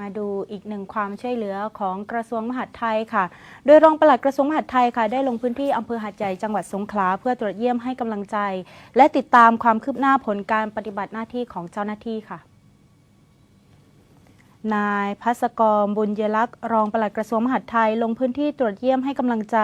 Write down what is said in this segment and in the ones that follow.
มาดูอีกหนึ่งความช่วยเหลือของกระทรวงมหาดไทยค่ะ โดยรองปลัดกระทรวงมหาดไทยค่ะ ได้ลงพื้นที่อำเภอหาดใหญ่จังหวัดสงขลาเพื่อตรวจเยี่ยมให้กำลังใจ และติดตามความคืบหน้าผลการปฏิบัติหน้าที่ของเจ้าหน้าที่ค่ะ นายพัสกรบุญยลักษ์รองปลัดกระทรวงมหาดไทย ลงพื้นที่ตรวจเยี่ยมให้กำลังใจ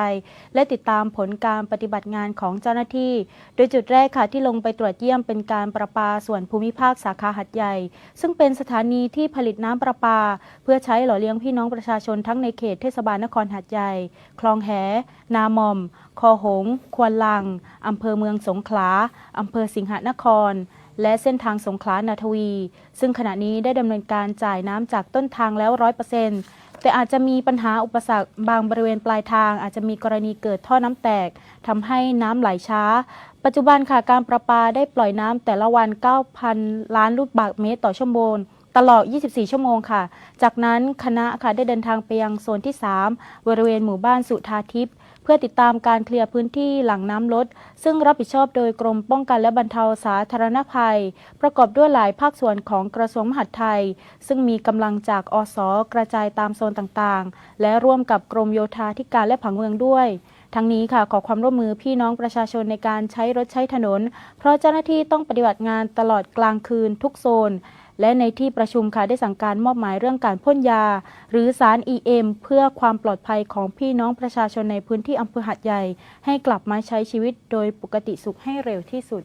และติดตามผลการปฏิบัติงานของเจ้าหน้าที่ โดยจุดแรกค่ะที่ลงไปตรวจเยี่ยมเป็นการประปาส่วนภูมิภาคสาขาหัดใหญ่ ซึ่งเป็นสถานีที่ผลิตน้ำประปา เพื่อใช้หล่อเลี้ยงพี่น้องประชาชนทั้งในเขตเทศบาลนครหัดใหญ่ คลองแห นามอม คอหง ควนลังอำเภอเมืองสงขลาอำเภอสิงหนคร และเส้นทางสงขลานาทวี ซึ่งขณะนี้ได้ดำเนินการจ่ายน้ำจากต้นทางแล้วร้อยเปอร์เซ็นต์แต่อาจจะมีปัญหาอุปสรรคบางบริเวณปลายทาง อาจจะมีกรณีเกิดท่อน้ำแตกทำให้น้ำไหลช้า ปัจจุบันค่ะการประปาได้ปล่อยน้ำแต่ละวัน 9,000 ล้านลูกบาศก์เมตรต่อชั่วโมง ตลอด 24 ชั่วโมงค่ะ จากนั้นคณะค่ะได้เดินทางไปยังโซนที่ 3 บริเวณหมู่บ้านสุธาทิพย์เพื่อติดตามการเคลียร์พื้นที่หลังน้ำลด ซึ่งรับผิดชอบโดยกรมป้องกันและบรรเทาสาธารณภัย ประกอบด้วยหลายภาคส่วนของกระทรวงมหาดไทย ซึ่งมีกำลังจากอสกระจายตามโซนต่างๆ และร่วมกับกรมโยธาธิการและผังเมืองด้วยทั้งนี้ค่ะขอความร่วมมือพี่น้องประชาชนในการใช้รถใช้ถนน เพราะเจ้าหน้าที่ต้องปฏิบัติงานตลอดกลางคืนทุกโซน และในที่ประชุมค่ะได้สั่งการมอบหมายเรื่องการพ่นยา หรือสาร EM เพื่อความปลอดภัยของพี่น้องประชาชนในพื้นที่อำเภอหัดใหญ่ ให้กลับมาใช้ชีวิตโดยปกติสุขให้เร็วที่สุด